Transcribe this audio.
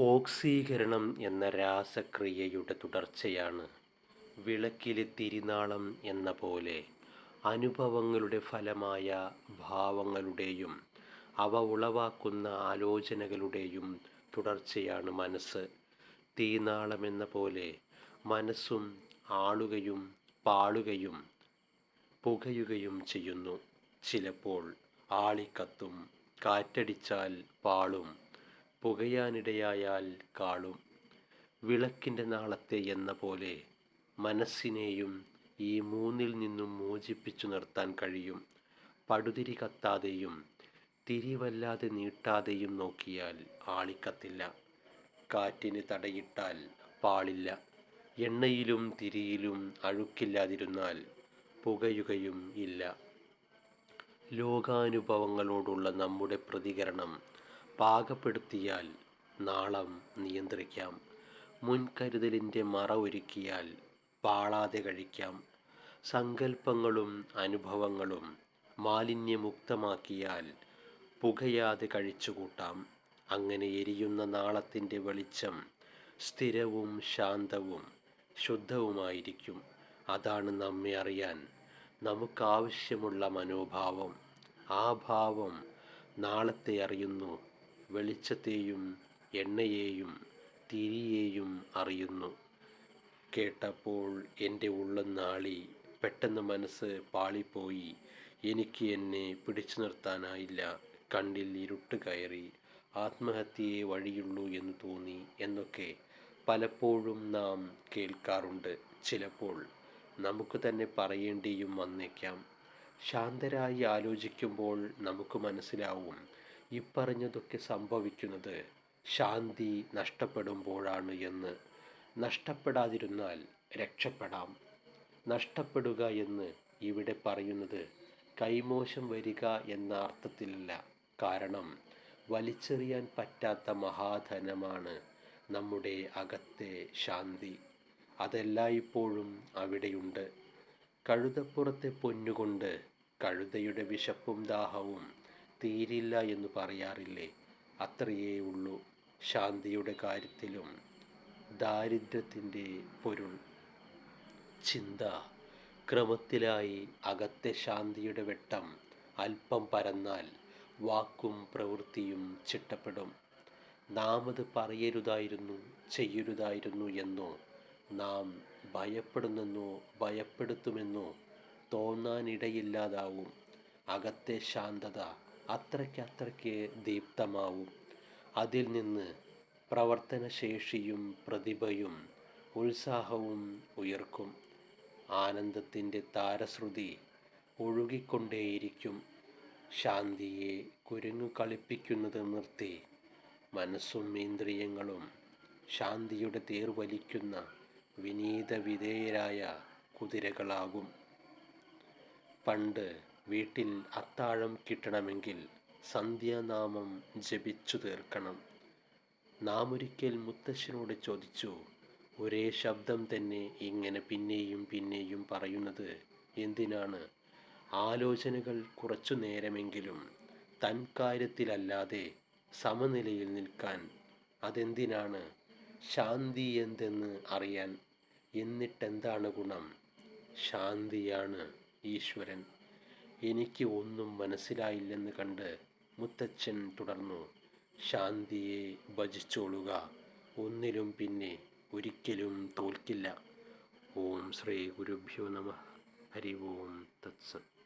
ഓക്സീകരണം എന്ന രാസക്രിയയുടെ തുടർച്ചയാണ്. വിളക്കിലെ തിരിനാളം എന്ന പോലെ അനുഭവങ്ങളുടെ ഫലമായ ഭാവങ്ങളുടെയും അവ ഉളവാക്കുന്ന ആലോചനകളുടെയും തുടർച്ചയാണ് മനസ്സ്. തീനാളമെന്ന പോലെ മനസ്സും ആളുകയും പാളുകയും പുകയുകയും ചെയ്യുന്നു. ചിലപ്പോൾ ആളിക്കത്തും കാറ്റടിച്ചാൽ പാളും. പുകയാനിടയായാൽ കാളും വിളക്കിന്റെ നാളത്തെ എന്ന പോലെ മനസ്സിനെയും ഈ മൂന്നിൽ നിന്നും മോചിപ്പിച്ചു നിർത്താൻ കഴിയും. പടുതിരി കത്താതെയും തിരിവല്ലാതെ നീട്ടാതെയും നോക്കിയാൽ ആളിക്കത്തില്ല. കാറ്റിന് തടയിട്ടാൽ പാളില്ല. എണ്ണയിലും തിരിയിലും അഴുക്കില്ലാതിരുന്നാൽ പുകയുകയും ഇല്ല. ലോകാനുഭവങ്ങളോടുള്ള നമ്മുടെ പ്രതികരണം പാകപ്പെടുത്തിയാൽ നാളം നിയന്ത്രിക്കാം. മുൻകരുതലിന്റെ മറ ഒരുക്കിയാൽ പാളാതെ കഴിക്കാം. സങ്കല്പങ്ങളും അനുഭവങ്ങളും മാലിന്യമുക്തമാക്കിയാൽ പുകയാതെ കഴിച്ചുകൂട്ടാം. അങ്ങനെ എരിയുന്ന നാളത്തിന്റെ വെളിച്ചം സ്ഥിരവും ശാന്തവും ശുദ്ധവുമായിരിക്കും. അതാണ് നമ്മെ അറിയാൻ നമുക്കാവശ്യമുള്ള മനോഭാവം. ആ ഭാവം നാളത്തെ അറിയുന്നു. വെളിച്ചത്തെയും എണ്ണയെയും തിരിയെയും അറിയുന്നു. കേട്ടപ്പോൾ എന്റെ ഉള്ളനാളി പെട്ടെന്ന് മനസ്സ് പാളിപ്പോയി. എനിക്ക് എന്നെ പിടിച്ചു നിർത്താനായില്ല. കണ്ണിൽ ഇരുട്ട് കയറി ആത്മഹത്യയെ വഴിയുള്ളൂ എന്ന് തോന്നി എന്നൊക്കെ പലപ്പോഴും നാം കേൾക്കാറുണ്ട്. ചിലപ്പോൾ നമുക്ക് തന്നെ പറയേണ്ടിയും വന്നേക്കാം. ശാന്തരായി ആലോചിക്കുമ്പോൾ നമുക്ക് മനസ്സിലാവും ഇപ്പറഞ്ഞതൊക്കെ സംഭവിക്കുന്നത് ശാന്തി നഷ്ടപ്പെടുമ്പോഴാണ് എന്ന്. നഷ്ടപ്പെടാതിരുന്നാൽ രക്ഷപ്പെടാം. നഷ്ടപ്പെടുക എന്ന് ഇവിടെ പറയുന്നത് കൈമോശം വരിക എന്ന അർത്ഥത്തിലല്ല. കാരണം വലിച്ചെറിയാൻ പറ്റാത്ത മഹാധനമാണ് നമ്മുടെ അകത്തെ ശാന്തി. അതെല്ലായ്പ്പോഴും അവിടെയുണ്ട്. കഴുതപ്പുറത്തെ പൊന്നുകൊണ്ട് കഴുതയുടെ വിശപ്പും ദാഹവും തീരില്ല എന്ന് പറയാറില്ലേ? അത്രയേ ഉള്ളൂ ശാന്തിയുടെ കാര്യത്തിലും ദാരിദ്ര്യത്തിന്റെ പൊരുൾ. ചിന്ത. ക്രമത്തിലായി അകത്തെ ശാന്തിയുടെ വെട്ടം അല്പം പരന്നാൽ വാക്കും പ്രവൃത്തിയും ചിട്ടപ്പെടും. നാം അത് പറയരുതായിരുന്നു ചെയ്യരുതായിരുന്നു എന്നോ നാം ഭയപ്പെടുന്നെന്നോ ഭയപ്പെടുത്തുമെന്നോ തോന്നാനിടയില്ലാതാവും. അകത്തെ ശാന്തത അത്രയ്ക്കത്രയ്ക്ക് ദീപ്തമാവും. അതിൽ നിന്ന് പ്രവർത്തനശേഷിയും പ്രതിഭയും ഉത്സാഹവും ഉയർക്കും. ആനന്ദത്തിന്റെ താരശ്രുതി ഒഴുകിക്കൊണ്ടേയിരിക്കും. ശാന്തിയെ കുരുങ്ങു കളിപ്പിക്കുന്നത് നിർത്തി മനസ്സും ഇന്ദ്രിയങ്ങളും ശാന്തിയുടെ തേർ വലിക്കുന്ന വിനീത വിധേയരായ കുതിരകളാകും. പണ്ട് വീട്ടിൽ അത്താഴം കിട്ടണമെങ്കിൽ സന്ധ്യാനാമം ജപിച്ചു തീർക്കണം. നാമൊരിക്കൽ മുത്തശ്ശനോട് ചോദിച്ചു ഒരേ ശബ്ദം തന്നെ ഇങ്ങനെ പിന്നെയും പിന്നെയും പറയുന്നത് എന്തിനാണ്? ആലോചനകൾ കുറച്ചു നേരമെങ്കിലും തൻ കാര്യത്തിലല്ലാതെ സമനിലയിൽ നിൽക്കാൻ അതെന്തിനാണ്? ശാന്തി എന്തെന്ന് അറിയാൻ എന്നിട്ടെന്താണ് ഗുണം? ശാന്തിയാണ് ഈശ്വരൻ. എനിക്ക് ഒന്നും മനസ്സിലായില്ലെന്ന് കണ്ട് മുത്തച്ഛൻ തുടർന്നു ശാന്തിയെ ഭജിച്ചോളുക. ഒന്നിലും പിന്നെ ഒരിക്കലും തോൽക്കില്ല. ഓം ശ്രീ ഗുരുഭ്യോ നമ. ഹരി ഓം തത്സത്.